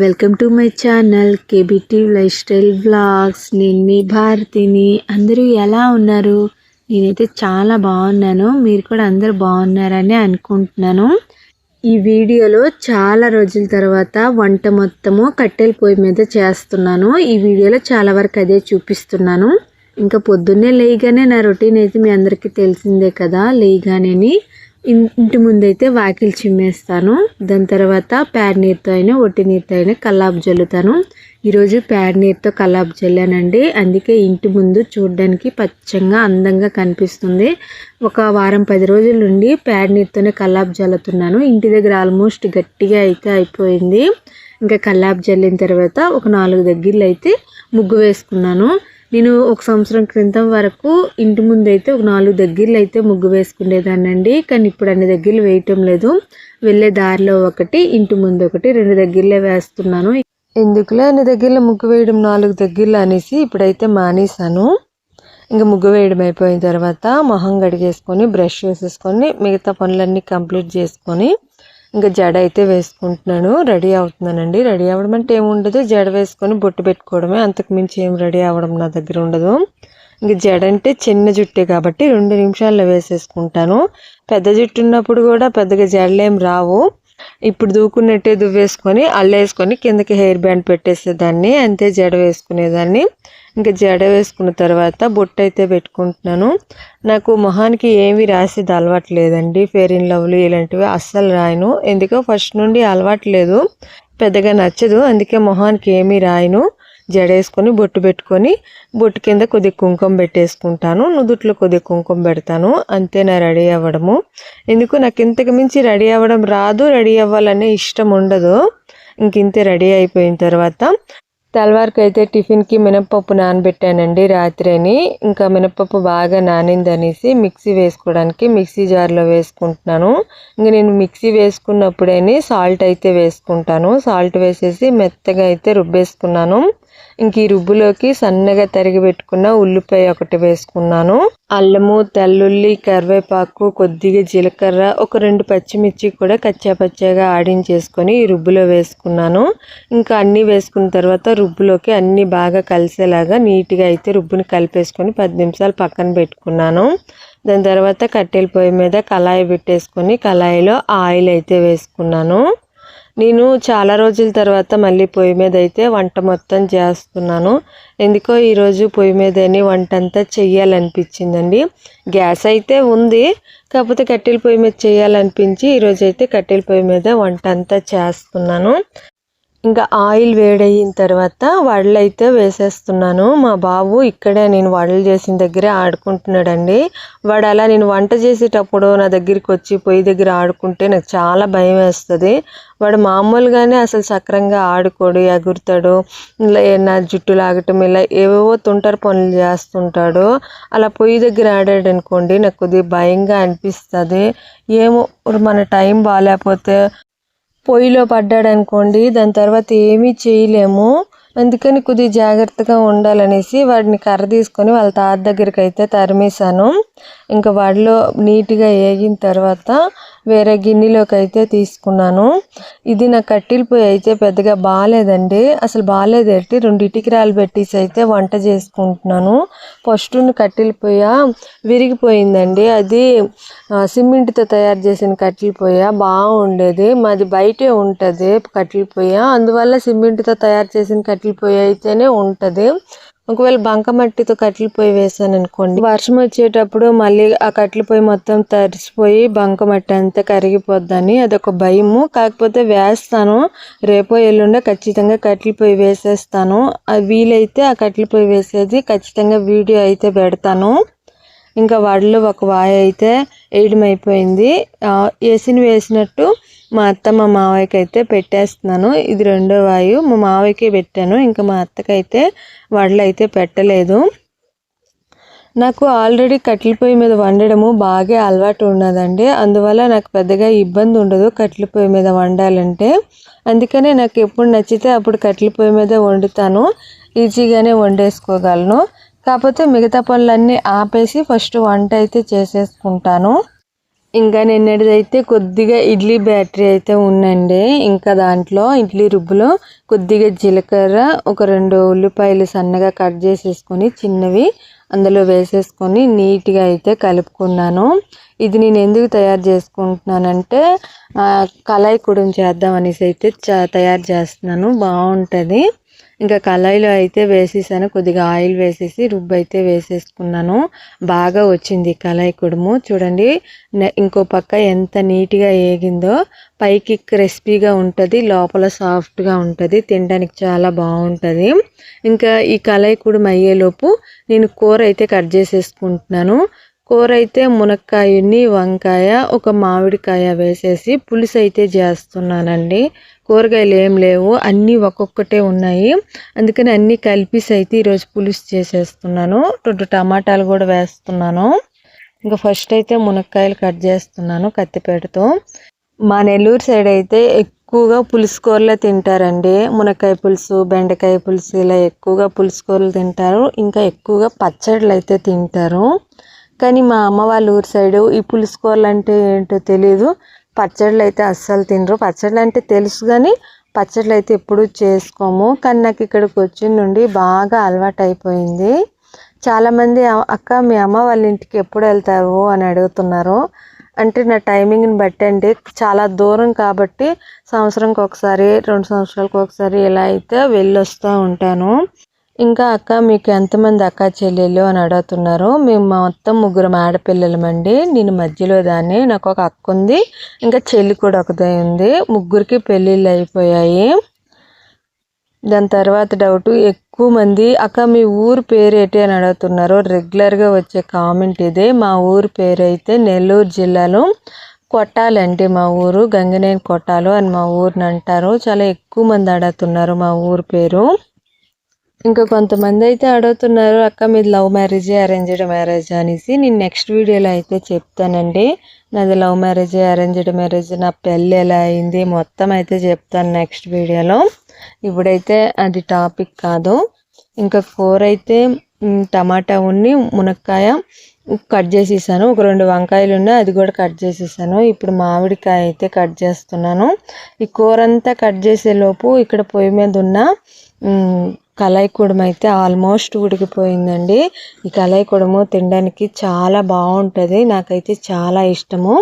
Welcome to my channel KBT lifestyle blogs నేను మీ భారతిని. అందరూ ఎలా ఉన్నారు? నేనైతే చాలా బాగున్నాను. మీరు కూడా అందరూ బాగున్నారని అనుకుంటున్నాను. ఈ వీడియోలో చాలా రోజుల తర్వాత వంట మొత్తము కట్టెల పొయ్యి మీద చేస్తున్నాను. ఈ వీడియోలో చాలా వరకు అదే చూపిస్తున్నాను. ఇంకా పొద్దున్నే లేయగానే నా రొటీన్ అయితే మీ అందరికీ తెలిసిందే కదా. లేయగానేని ఇంటి ముందైతే వాకిలి చిమ్మేస్తాను. దాని తర్వాత ప్యాడ్ నీరుతో అయినా ఒట్టి నీరుతో అయినా కల్లాపు జల్లుతాను. ఈరోజు ప్యాడ్ నీరుతో కల్లాపు జల్లానండి. అందుకే ఇంటి ముందు చూడడానికి పచ్చంగా అందంగా కనిపిస్తుంది. ఒక వారం పది రోజుల నుండి ప్యాడ్ నీరుతోనే కల్లాపు జల్లుతున్నాను. ఇంటి దగ్గర ఆల్మోస్ట్ గట్టిగా అయితే అయిపోయింది. ఇంకా కల్లాపు జల్లిన తర్వాత ఒక నాలుగు దగ్గరలో అయితే ముగ్గు వేసుకున్నాను. నేను ఒక సంవత్సరం క్రితం వరకు ఇంటి ముందు అయితే ఒక నాలుగు దగ్గరలో అయితే ముగ్గు వేసుకునేదానండి కానీ ఇప్పుడు అన్ని దగ్గరలు వేయటం లేదు. వెళ్ళే దారిలో ఒకటి ఇంటి ముందు ఒకటి రెండు దగ్గరలో వేస్తున్నాను. ఎందుకులే అన్ని దగ్గరలో ముగ్గు వేయడం నాలుగు దగ్గరలో అనేసి ఇప్పుడైతే మానేశాను. ఇంకా ముగ్గు వేయడం అయిపోయిన తర్వాత మొహం కడిగేసుకొని బ్రష్ వేసేసుకొని మిగతా పనులన్నీ కంప్లీట్ చేసుకొని ఇంకా జడ అయితే వేసుకుంటున్నాను. రెడీ అవుతున్నానండి. రెడీ అవ్వడం అంటే ఏముండదు జడ వేసుకొని బొట్టు పెట్టుకోవడమే. అంతకు మించి ఏం రెడీ అవ్వడం నా దగ్గర ఉండదు. ఇంక జడ అంటే చిన్న జుట్టే కాబట్టి రెండు నిమిషాల్లో వేసేసుకుంటాను. పెద్ద జుట్టు ఉన్నప్పుడు కూడా పెద్దగా జడలేం రావు. ఇప్పుడు దూకున్నట్టే దువ్వేసుకొని అల్లేసుకొని కిందకి హెయిర్ బ్యాండ్ పెట్టేసేదాన్ని. అంతే జడ వేసుకునేదాన్ని. ఇంకా జడ వేసుకున్న తర్వాత బొట్టు అయితే పెట్టుకుంటున్నాను. నాకు మొహానికి ఏమి రాసేది అలవాటు లేదండి. ఫెయిర్ ఇన్ లవ్లీ ఇలాంటివి అస్సలు రాయను. ఎందుకో ఫస్ట్ నుండి అలవాటు లేదు. పెద్దగా నచ్చదు. అందుకే మొహానికి ఏమీ రాయను. జడేసుకొని బొట్టు పెట్టుకొని బొట్టు కింద కొద్దిగా కుంకుమ పెట్టేసుకుంటాను. నుదుట్లో కొద్దిగా కుంకుమ పెడతాను. అంతే నా రెడీ అవ్వడము. ఎందుకు? నాకు ఇంతకు మించి రెడీ అవ్వడం రాదు. రెడీ అవ్వాలనే ఇష్టం ఉండదు. ఇంక ఇంతే రెడీ అయిపోయిన తర్వాత తెల్లవారికి అయితే టిఫిన్కి మినప్పప్పు నానబెట్టానండి రాత్రిని. ఇంకా మినప్పప్పు బాగా నానింది అనేసి మిక్సీ వేసుకోవడానికి మిక్సీ జార్లో వేసుకుంటున్నాను. ఇంకా నేను మిక్సీ వేసుకున్నప్పుడే సాల్ట్ అయితే వేసుకుంటాను. సాల్ట్ వేసేసి మెత్తగా అయితే రుబ్బేసుకున్నాను. ఇంక ఈ రుబ్బులోకి సన్నగా తరిగి పెట్టుకున్న ఉల్లిపాయ ఒకటి వేసుకున్నాను. అల్లము తెల్లుల్లి కరివేపాకు కొద్దిగా జీలకర్ర ఒక రెండు పచ్చిమిర్చి కూడా కచ్చా పచ్చాగా ఆడించేసుకొని ఈ రుబ్బులో వేసుకున్నాను. ఇంకా అన్నీ వేసుకున్న తర్వాత రుబ్బులోకి అన్నీ బాగా కలిసేలాగా నీట్గా అయితే రుబ్బుని కలిపేసుకొని పది నిమిషాలు పక్కన పెట్టుకున్నాను. దాని తర్వాత కట్టెల పొయ్యి మీద కళాయి పెట్టేసుకొని కళాయిలో ఆయిల్ అయితే వేసుకున్నాను. నేను చాలా రోజుల తర్వాత మళ్ళీ పొయ్యి మీద అయితే వంట మొత్తం చేస్తున్నాను. ఎందుకో ఈరోజు పొయ్యి మీదనే వంట అంతా చెయ్యాలనిపించిందండి. గ్యాస్ అయితే ఉంది. కాకపోతే కట్టెల పొయ్యి మీద చేయాలనిపించి ఈరోజు అయితే కట్టెల పొయ్యి మీద వంట అంతా చేస్తున్నాను. ఇంకా ఆయిల్ వేడయిన తర్వాత వడలు అయితే వేసేస్తున్నాను. మా బాబు ఇక్కడే నేను వడలు చేసిన దగ్గరే ఆడుకుంటున్నాడండి. వాడు అలా నేను వంట చేసేటప్పుడు నా దగ్గరికి వచ్చి పొయ్యి దగ్గర ఆడుకుంటే నాకు చాలా భయం వేస్తుంది వాడు మామూలుగానే అసలు సక్రంగా ఆడుకోడు ఎగురుతాడు ఇలా నా జుట్టు లాగటం ఇలా ఏవేవో తుంటరి పనులు చేస్తుంటాడు. అలా పొయ్యి దగ్గర ఆడాడు అనుకోండి నాకు కొద్దిగా భయంగా అనిపిస్తుంది. ఏమో మన టైం బాగాలేకపోతే పొయ్యిలో పడ్డాడు అనుకోండి దాని తర్వాత ఏమీ చేయలేము. అందుకని కొద్దిగా జాగ్రత్తగా ఉండాలనేసి వాడిని కర్ర తీసుకొని వాళ్ళ తాత దగ్గరికి అయితే తరిమేశాను. ఇంకా వాడిలో నీట్గా వేగిన తర్వాత వేరే గిన్నెలోకి అయితే తీసుకున్నాను. ఇది నా కట్టెల పొయ్యి అయితే పెద్దగా బాగాలేదండి. అసలు బాగాలేదేంటి రెండు ఇటుకరాలు పెట్టేసి అయితే వంట చేసుకుంటున్నాను. ఫస్ట్ కట్టెల పొయ్య విరిగిపోయిందండి. అది సిమెంట్తో తయారు చేసిన కట్టెల పొయ్య బాగుండేది. మాది బయటే ఉంటుంది కట్టెల పొయ్య. అందువల్ల సిమెంట్తో తయారు చేసిన కట్టెల పొయ్యి అయితేనే ఉంటుంది. ఒకవేళ బంకమట్టితో కట్టెల పొయ్యి వేసాను అనుకోండి వర్షం వచ్చేటప్పుడు మళ్ళీ ఆ కట్టెల పొయ్యి మొత్తం తడిసిపోయి బంకమట్టి అంతా కరిగిపోద్దని అదొక భయము. కాకపోతే వేస్తాను. రేపో ఎల్లుండో ఖచ్చితంగా కట్టెల పొయ్యి వేసేస్తాను. వీలైతే ఆ కట్టెల పొయ్యి వేసేది ఖచ్చితంగా వీడియో అయితే పెడతాను. ఇంకా వడలు ఒక వాయి అయితే వేయడం అయిపోయింది వేసిన వేసినట్టు మా అత్త మా మావయ్యకి అయితే పెట్టేస్తున్నాను. ఇది రెండో వాయు. మా మావయ్యకి పెట్టాను. ఇంకా మా అత్తకైతే వడలు అయితే పెట్టలేదు. నాకు ఆల్రెడీ కట్టెల పొయ్యి మీద వండడము బాగా అలవాటు ఉన్నదండి. అందువల్ల నాకు పెద్దగా ఇబ్బంది ఉండదు కట్టెల పొయ్యి మీద వండాలంటే. అందుకనే నాకు ఎప్పుడు నచ్చితే అప్పుడు కట్టెల పొయ్యి మీద వండుతాను. ఈజీగానే వండేసుకోగలను. కాకపోతే మిగతా పనులన్నీ ఆపేసి ఫస్ట్ వంట అయితే చేసేసుకుంటాను. ఇంకా నిన్నటిదైతే కొద్దిగా ఇడ్లీ బ్యాటరీ అయితే ఉందండి. ఇంకా దాంట్లో ఇడ్లీ రుబ్బులో కొద్దిగా జీలకర్ర ఒక రెండు ఉల్లిపాయలు సన్నగా కట్ చేసేసుకొని చిన్నవి అందులో వేసేసుకొని నీట్గా అయితే కలుపుకున్నాను. ఇది నేను ఎందుకు తయారు చేసుకుంటున్నానంటే కళాయి కూడా చేద్దాం అనేసి అయితే తయారు చేస్తున్నాను. బాగుంటుంది ఇంకా కళాయిలో అయితే వేసేసాను. కొద్దిగా ఆయిల్ వేసేసి రుబ్బు అయితే వేసేసుకున్నాను. బాగా వచ్చింది కళాయి కుడుము. చూడండి ఇంకో పక్క ఎంత నీట్గా ఏగిందో. పైకి క్రిస్పీగా ఉంటుంది లోపల సాఫ్ట్గా ఉంటుంది. తినడానికి చాలా బాగుంటుంది. ఇంకా ఈ కళాయి కుడుము అయ్యేలోపు నేను కూర అయితే కట్ చేసేసుకుంటున్నాను. కూర అయితే మునక్కాయని వంకాయ ఒక మామిడికాయ వేసేసి పులుసు అయితే చేస్తున్నానండి. కూరగాయలు ఏం లేవు అన్నీ ఒక్కొక్కటే ఉన్నాయి. అందుకని అన్నీ కలిపిసి అయితే ఈరోజు పులుసు చేసేస్తున్నాను. రెండు టమాటాలు కూడా వేస్తున్నాను. ఇంకా ఫస్ట్ అయితే మునక్కాయలు కట్ చేస్తున్నాను కత్తిపేటతో. మా నెల్లూరు సైడ్ అయితే ఎక్కువగా పులుసు కూరలే తింటారండి. మునక్కాయ పులుసు బెండకాయ పులుసు ఇలా ఎక్కువగా పులుసు కూరలు తింటారు. ఇంకా ఎక్కువగా పచ్చళ్ళు అయితే తింటారు. కానీ మా అమ్మ వాళ్ళ ఊరి సైడు ఈ పులుసుకోవాలంటే అంటే ఏంటో తెలియదు పచ్చళ్ళు అయితే అస్సలు తినరు. పచ్చళ్ళు అంటే తెలుసు కానీ పచ్చళ్ళు అయితే ఎప్పుడు చేసుకోము. కానీ నాకు ఇక్కడికి వచ్చిన నుండి బాగా అలవాటు అయిపోయింది. చాలామంది అక్క మీ అమ్మ వాళ్ళ ఇంటికి ఎప్పుడు వెళ్తారు అని అడుగుతున్నారు. అంటే నా టైమింగ్ని బట్టి అండి. చాలా దూరం కాబట్టి సంవత్సరంకి ఒకసారి రెండు సంవత్సరాలకు ఒకసారి ఇలా అయితే వెళ్ళొస్తూ ఉంటాను. ఇంకా అక్క మీకు ఎంతమంది అక్క చెల్లెలు అని అడుగుతున్నారు. మేము మొత్తం ముగ్గురు ఆడపిల్లలమండి. నేను మధ్యలో దాన్ని నాకు ఒక అక్క ఉంది ఇంకా చెల్లి కూడా ఒకదే ఉంది. ముగ్గురికి పెళ్ళిళ్ళు అయిపోయాయి. దాని తర్వాత డౌట్ ఎక్కువ మంది అక్క మీ ఊరు పేరు ఏంటి అని అడుగుతున్నారు. రెగ్యులర్గా వచ్చే కామెంట్ ఇదే. మా ఊరు పేరు అయితే నెల్లూరు జిల్లాలో కొట్టాలండి మా ఊరు గంగనేని కొట్టాలు అని మా ఊరిని అంటారు. చాలా ఎక్కువ మంది అడుగుతున్నారు మా ఊరు పేరు. ఇంకా కొంతమంది అయితే అడుగుతున్నారు అక్క మీది లవ్ మ్యారేజ్ అరేంజ్డ్ మ్యారేజ్ అనేసి. నేను నెక్స్ట్ వీడియోలో అయితే చెప్తానండి. నాది లవ్ మ్యారేజ్ అరేంజ్డ్ మ్యారేజ్. నా పెళ్ళి ఎలా అయింది మొత్తం అయితే చెప్తాను నెక్స్ట్ వీడియోలో. ఇప్పుడైతే అది టాపిక్ కాదు. ఇంకా కూర అయితే టమాటా ఉన్ని మునక్కాయ కట్ చేసేసాను. ఒక రెండు వంకాయలు ఉన్నాయి అది కూడా కట్ చేసేసాను. ఇప్పుడు మామిడికాయ అయితే కట్ చేస్తున్నాను. ఈ కూర అంతా కట్ చేసేలోపు ఇక్కడ పొయ్యి మీద ఉన్న కళాయి కుడుము అయితే ఆల్మోస్ట్ ఉడికిపోయిందండి. ఈ కళాయి కుడుము తినడానికి చాలా బాగుంటుంది. నాకైతే చాలా ఇష్టము.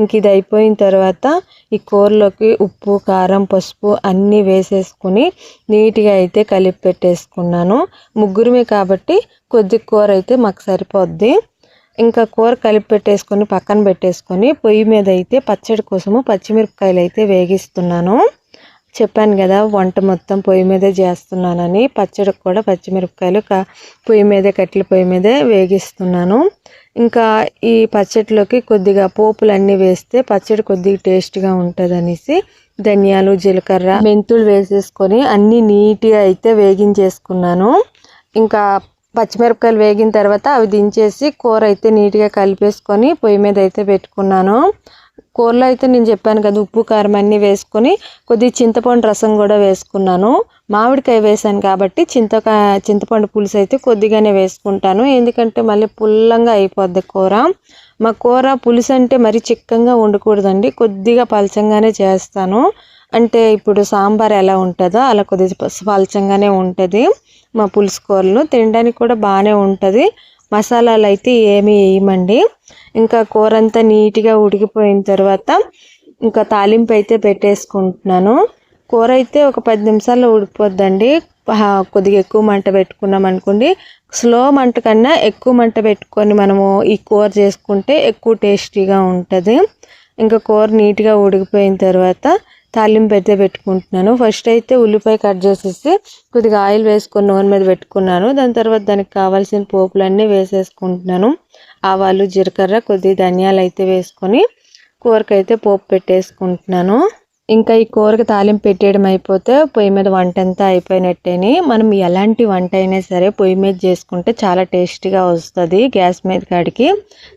ఇంక ఇది అయిపోయిన తర్వాత ఈ కూరలోకి ఉప్పు కారం పసుపు అన్నీ వేసేసుకుని నీట్గా అయితే కలిపి పెట్టేసుకున్నాను. ముగ్గురమే కాబట్టి కొద్ది కూర అయితే మాకు సరిపోద్ది. ఇంకా కూర కలిపి పెట్టేసుకొని పక్కన పెట్టేసుకొని పొయ్యి మీద అయితే పచ్చడి కోసము పచ్చిమిరపకాయలు అయితే వేగిస్తున్నాను. చెప్పాను కదా వంట మొత్తం పొయ్యి మీదే చేస్తున్నానని పచ్చడికి కూడా పచ్చిమిరపకాయలు పొయ్యి మీదే కట్టెల పొయ్యి మీదే వేగిస్తున్నాను. ఇంకా ఈ పచ్చడిలోకి కొద్దిగా పోపులు అన్నీ వేస్తే పచ్చడి కొద్దిగా టేస్ట్గా ఉంటుంది అనేసి ధనియాలు జీలకర్ర మెంతులు వేసేసుకొని అన్నీ నీట్గా అయితే వేగించేసుకున్నాను. ఇంకా పచ్చిమిరపకాయలు వేగిన తర్వాత అవి దించేసి కూర అయితే నీట్గా కలిపేసుకొని పొయ్యి మీద అయితే పెట్టుకున్నాను. కూరలో అయితే నేను చెప్పాను కదా ఉప్పు కారం అన్నీ వేసుకొని కొద్దిగా చింతపండు రసం కూడా వేసుకున్నాను. మామిడికాయ వేసాను కాబట్టి చింతకాయ చింతపండు పులుసు అయితే కొద్దిగానే వేసుకుంటాను. ఎందుకంటే మళ్ళీ పుల్లంగా అయిపోద్ది కూర. మా కూర పులుసు అంటే మరి చిక్కంగా ఉండకూడదండి కొద్దిగా పలచంగానే చేస్తాను. అంటే ఇప్పుడు సాంబార్ ఎలా ఉంటుందో అలా కొద్దిగా పలచంగానే ఉంటుంది మా పులుసు కూరలు. తినడానికి కూడా బాగానే ఉంటుంది. మసాలాలు అయితే ఏమీ వేయమండి. ఇంకా కూర అంతా నీట్గా ఉడికిపోయిన తర్వాత ఇంకా తాలింపు అయితే పెట్టేసుకుంటున్నాను. కూర అయితే ఒక పది నిమిషాల్లో ఉడికిపోద్దండి. కొద్దిగా ఎక్కువ మంట పెట్టుకున్నాం అనుకోండి. స్లో మంట కన్నా ఎక్కువ మంట పెట్టుకొని మనము ఈ కూర చేసుకుంటే ఎక్కువ టేస్టీగా ఉంటుంది. ఇంకా కూర నీట్గా ఉడికిపోయిన తర్వాత తాలింపు అయితే పెట్టుకుంటున్నాను. ఫస్ట్ అయితే ఉల్లిపాయ కట్ చేసేసి కొద్దిగా ఆయిల్ వేసుకొని నూనె మీద పెట్టుకున్నాను. దాని తర్వాత దానికి కావాల్సిన పోపులన్నీ వేసేసుకుంటున్నాను. ఆవాలు జీలకర్ర కొద్దిగా ధనియాలు అయితే వేసుకొని కూరకైతే పోపు పెట్టేసుకుంటున్నాను. ఇంకా ఈ కూరకి తాలింపు పెట్టేయడం అయిపోతే పొయ్యి మీద వంట అంతా అయిపోయినట్టేని మనం ఎలాంటి వంట అయినా సరే పొయ్యి మీద చేసుకుంటే చాలా టేస్టీగా వస్తుంది గ్యాస్ మీద కాడికి.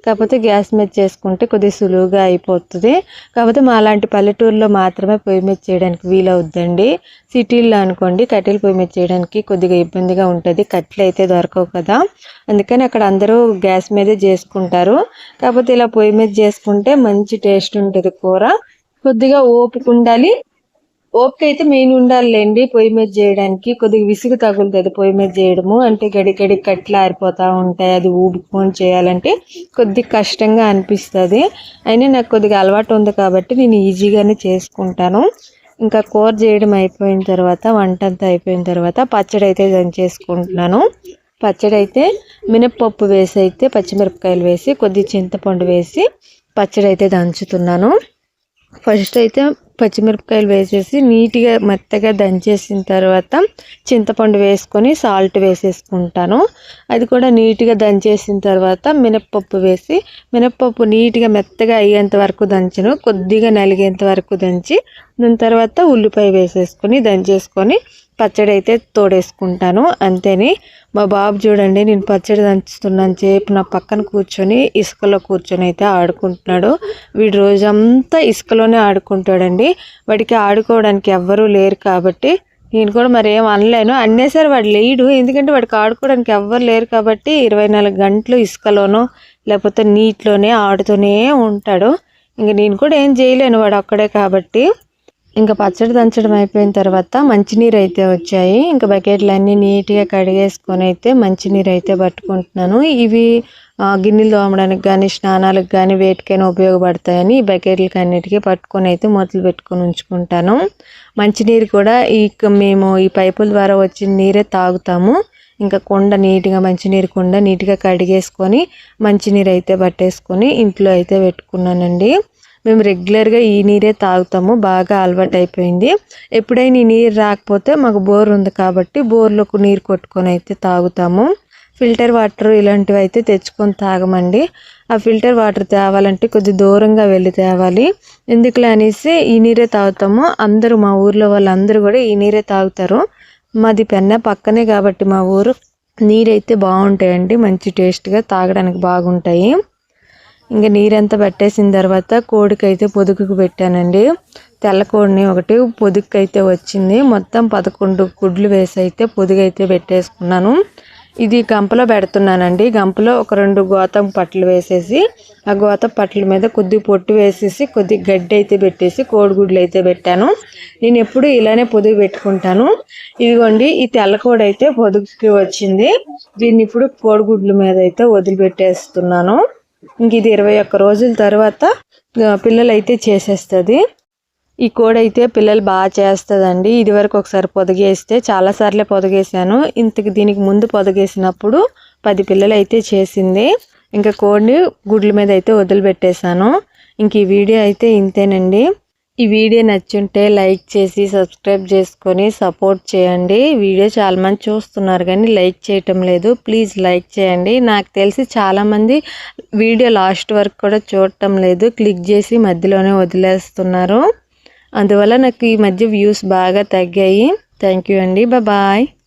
కాకపోతే గ్యాస్ మీద చేసుకుంటే కొద్దిగా సులువుగా అయిపోతుంది. కాకపోతే మా అలాంటి పల్లెటూరులో మాత్రమే పొయ్యి మీద చేయడానికి వీలవుద్దండి. సిటీల్లో అనుకోండి కట్టెలు పొయ్యి మీద చేయడానికి కొద్దిగా ఇబ్బందిగా ఉంటుంది. కట్టెలు అయితే దొరకవు కదా. అందుకని అక్కడ అందరూ గ్యాస్ మీదే చేసుకుంటారు. కాకపోతే ఇలా పొయ్యి మీద చేసుకుంటే మంచి టేస్ట్ ఉంటుంది కూర. కొద్దిగా ఓపిక ఉండాలి. ఓపిక అయితే మెయిన్ ఉండాలిలేండి పొయ్యి మీద చేయడానికి. కొద్దిగా విసుగు తగులుతుంది పొయ్యి మీద చేయడము. అంటే గడి గడి కట్లు ఆరిపోతూ ఉంటాయి. అది ఊపుకొని చేయాలంటే కొద్దిగా కష్టంగా అనిపిస్తుంది. అయినా నాకు కొద్దిగా అలవాటు ఉంది కాబట్టి నేను ఈజీగానే చేసుకుంటాను. ఇంకా కూర చేయడం అయిపోయిన తర్వాత వంట అంతా అయిపోయిన తర్వాత పచ్చడి అయితే దంచేసుకుంటున్నాను పచ్చడి అయితే మినప్పప్పు వేసి అయితే పచ్చిమిరపకాయలు వేసి కొద్దిగా చింతపండు వేసి పచ్చడి అయితే దంచుతున్నాను. ఫస్ట్ అయితే పచ్చిమిరపకాయలు వేసేసి నీట్గా మెత్తగా దంచేసిన తర్వాత చింతపండు వేసుకొని సాల్ట్ వేసేసుకుంటాను. అది కూడా నీట్గా దంచేసిన తర్వాత మినప్పప్పు వేసి మినప్పప్పు నీట్గా మెత్తగా అయ్యేంత వరకు దంచను. కొద్దిగా నలిగేంత వరకు దంచి దాని తర్వాత ఉల్లిపాయ వేసేసుకొని దంచేసుకొని పచ్చడి అయితే తోడేసుకుంటాను. అంతేని మా బాబు చూడండి నేను పచ్చడి దంచుతున్నాను. చేపు నా పక్కన కూర్చొని ఇసుకలో కూర్చొని అయితే ఆడుకుంటున్నాడు. వీడు రోజంతా ఇసుకలోనే ఆడుకుంటాడండి. వాడికి ఆడుకోవడానికి ఎవ్వరూ లేరు కాబట్టి నేను కూడా మరి ఏం అనలేను. అన్నేసారి వాడు లేడు ఎందుకంటే వాడికి ఆడుకోవడానికి ఎవ్వరు లేరు కాబట్టి ఇరవై నాలుగు గంటలు ఇసుకలోనో లేకపోతే నీటిలోనే ఆడుతూనే ఉంటాడు. ఇంక నేను కూడా ఏం చేయలేను వాడు ఒక్కడే కాబట్టి. ఇంకా పచ్చడి దంచడం అయిపోయిన తర్వాత మంచినీరు అయితే వచ్చాయి. ఇంకా బకెట్లు అన్నీ నీట్గా కడిగేసుకొని అయితే మంచినీరు అయితే పట్టుకుంటున్నాను. ఇవి గిన్నెలు తోమడానికి కానీ స్నానాలకు కానీ వేటికైనా ఉపయోగపడతాయని ఈ బకెట్లకి అన్నిటికీ పట్టుకొని అయితే మొదలు పెట్టుకొని ఉంచుకుంటాను. మంచినీరు కూడా ఈ మేము ఈ పైపుల ద్వారా వచ్చిన నీరే తాగుతాము. ఇంకా కొండ నీట్గా మంచినీరు కొండ నీట్గా కడిగేసుకొని మంచినీరు అయితే పట్టేసుకొని ఇంట్లో అయితే పెట్టుకున్నానండి. మేము రెగ్యులర్గా ఈ నీరే తాగుతాము. బాగా అలవాటు అయిపోయింది. ఎప్పుడైనా ఈ నీరు రాకపోతే మాకు బోర్ ఉంది కాబట్టి బోర్లోకి నీరు కొట్టుకొని అయితే తాగుతాము. ఫిల్టర్ వాటర్ ఇలాంటివి అయితే తెచ్చుకొని తాగమండి. ఆ ఫిల్టర్ వాటర్ తేవాలంటే కొద్ది దూరంగా వెళ్ళి తేవాలి. ఎందుకులే అనేసి ఈ నీరే తాగుతాము. అందరూ మా ఊర్లో వాళ్ళందరూ కూడా ఈ నీరే తాగుతారు. మాది పెన్న పక్కనే కాబట్టి మా ఊరు. నీరైతే బాగుంటాయండి. మంచి టేస్ట్గా తాగడానికి బాగుంటాయి. ఇంకా నీరంతా పెట్టేసిన తర్వాత కోడికైతే పొదుగుకు పెట్టానండి. తెల్ల కోడిని ఒకటి పొదుగుకైతే వచ్చింది. మొత్తం పదకొండు గుడ్లు వేసి అయితే పొదుగైతే పెట్టేసుకున్నాను. ఇది గంపలో పెడుతున్నానండి. గంపలో ఒక రెండు గోతం పట్లు వేసేసి ఆ గోతం పట్ల మీద కొద్ది పొట్టు వేసేసి కొద్ది గడ్డి అయితే పెట్టేసి కోడిగుడ్లు అయితే పెట్టాను. నేను ఎప్పుడు ఇలానే పొదుగు పెట్టుకుంటాను. ఇదిగోండి ఈ తెల్లకోడి అయితే పొదుగుకి వచ్చింది. దీన్ని ఇప్పుడు కోడిగుడ్ల మీద అయితే వదిలిపెట్టేస్తున్నాను. ఇంక ఇది ఇరవై ఒక్క రోజుల తర్వాత పిల్లలు అయితే చేసేస్తుంది. ఈ కోడ్ అయితే పిల్లలు బాగా చేస్తుందండి. ఇదివరకు ఒకసారి పొదగేస్తే చాలాసార్లే పొదగేసాను ఇంతకు దీనికి ముందు పొదగేసినప్పుడు పది పిల్లలు అయితే చేసింది. ఇంకా కోడిని గుడ్ల మీద అయితే వదిలిపెట్టేశాను. ఇంక ఈ వీడియో అయితే ఇంతేనండి. ఈ వీడియో నచ్చుంటే లైక్ చేసి సబ్స్క్రైబ్ చేసుకొని సపోర్ట్ చేయండి. వీడియో చాలామంది చూస్తున్నారు కానీ లైక్ చేయటం లేదు. ప్లీజ్ లైక్ చేయండి. నాకు తెలిసి చాలామంది వీడియో లాస్ట్ వరకు కూడా చూడటం లేదు. క్లిక్ చేసి మధ్యలోనే వదిలేస్తున్నారు. అందువల్ల నాకు ఈ మధ్య వ్యూస్ బాగా తగ్గాయి. థ్యాంక్ యూ అండి. బాయ్.